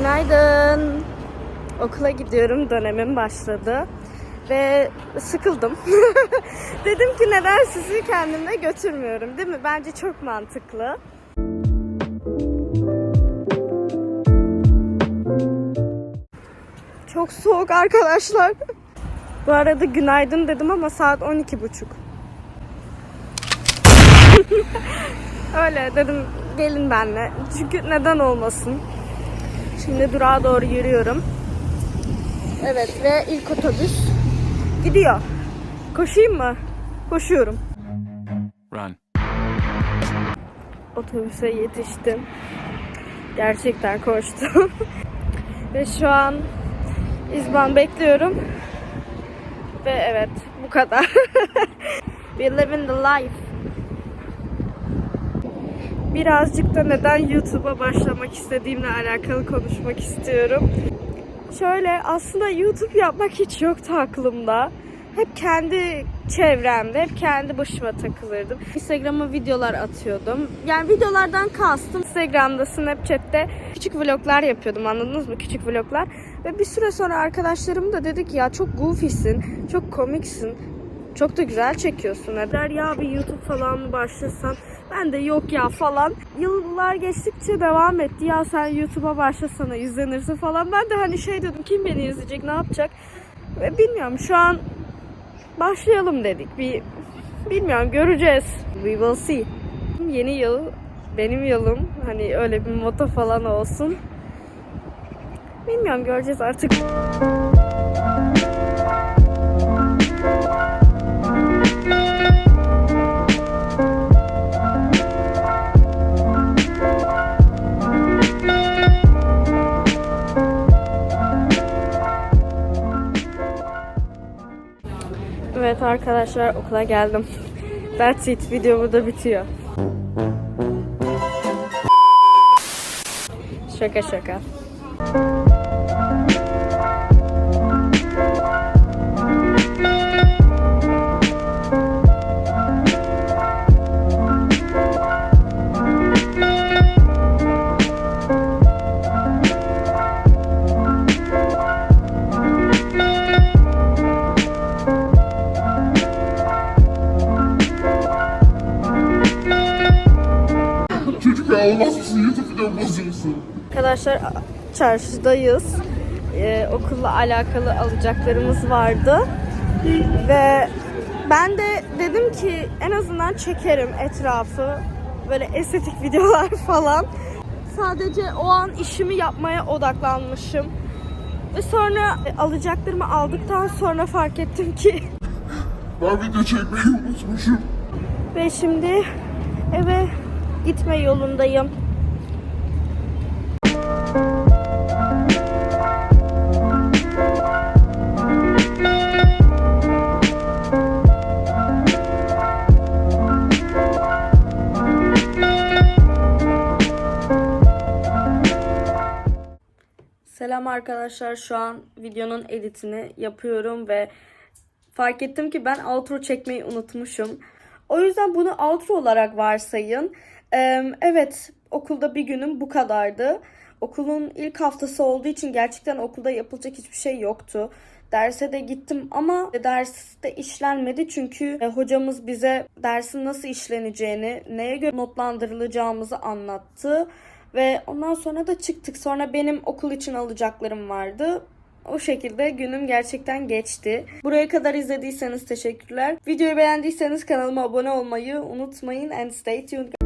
Günaydın. Okula gidiyorum. Dönemim başladı. Ve sıkıldım. Dedim ki neden sizi kendimle götürmüyorum değil mi? Bence çok mantıklı. Çok soğuk arkadaşlar. Bu arada günaydın dedim ama saat 12.30. Öyle dedim gelin benle. Çünkü neden olmasın. Şimdi durağa doğru yürüyorum. Evet ve ilk otobüs gidiyor. Koşayım mı? Koşuyorum. Run. Otobüse yetiştim. Gerçekten koştum. ve şu an İzban bekliyorum. Ve evet bu kadar. We live in the life. Birazcık da neden YouTube'a başlamak istediğimle alakalı konuşmak istiyorum. Şöyle aslında YouTube yapmak hiç yoktu aklımda. Hep kendi çevremde, hep kendi başıma takılırdım. Instagram'a videolar atıyordum. Yani videolardan kastım Instagram'da, Snapchat'te küçük vloglar yapıyordum anladınız mı? Küçük vloglar. Ve bir süre sonra arkadaşlarım da dedi ki ya çok goofy'sin, çok komiksin. Çok da güzel çekiyorsun. Dediler ya bir YouTube falan mı başlasan? Ben de yok ya falan. Yıllar geçtikçe devam etti. Ya sen YouTube'a başlasana izlenirsin falan. Ben de hani şey dedim kim beni izleyecek ne yapacak? Ve bilmiyorum şu an başlayalım dedik. Bir bilmiyorum göreceğiz. We will see. Yeni yıl benim yılım. Hani öyle bir moto falan olsun. Bilmiyorum göreceğiz artık. Evet arkadaşlar okula geldim. That's it. Video burada bitiyor. Şaka şaka. YouTube video bozuyorsun. Arkadaşlar çarşıdayız. Ee, okulla alakalı alacaklarımız vardı. Ve ben de dedim ki en azından çekerim etrafı. Böyle estetik videolar falan. Sadece o an işimi yapmaya odaklanmışım. Ve sonra alacaklarımı aldıktan sonra fark ettim ki Ben video çekmeyi unutmuşum. ve şimdi eve gitme yolundayım. Selam arkadaşlar. Şu an videonun editini yapıyorum ve fark ettim ki ben outro çekmeyi unutmuşum. O yüzden bunu outro olarak varsayın. Ee, evet, okulda bir günüm bu kadardı. Okulun ilk haftası olduğu için gerçekten okulda yapılacak hiçbir şey yoktu. Derse de gittim ama derste işlenmedi çünkü e, hocamız bize dersin nasıl işleneceğini, neye göre notlandırılacağımızı anlattı. Ve ondan sonra da çıktık. Sonra benim okul için alacaklarım vardı. O şekilde günüm gerçekten geçti. Buraya kadar izlediyseniz teşekkürler. Videoyu beğendiyseniz kanalıma abone olmayı unutmayın. And stay tuned.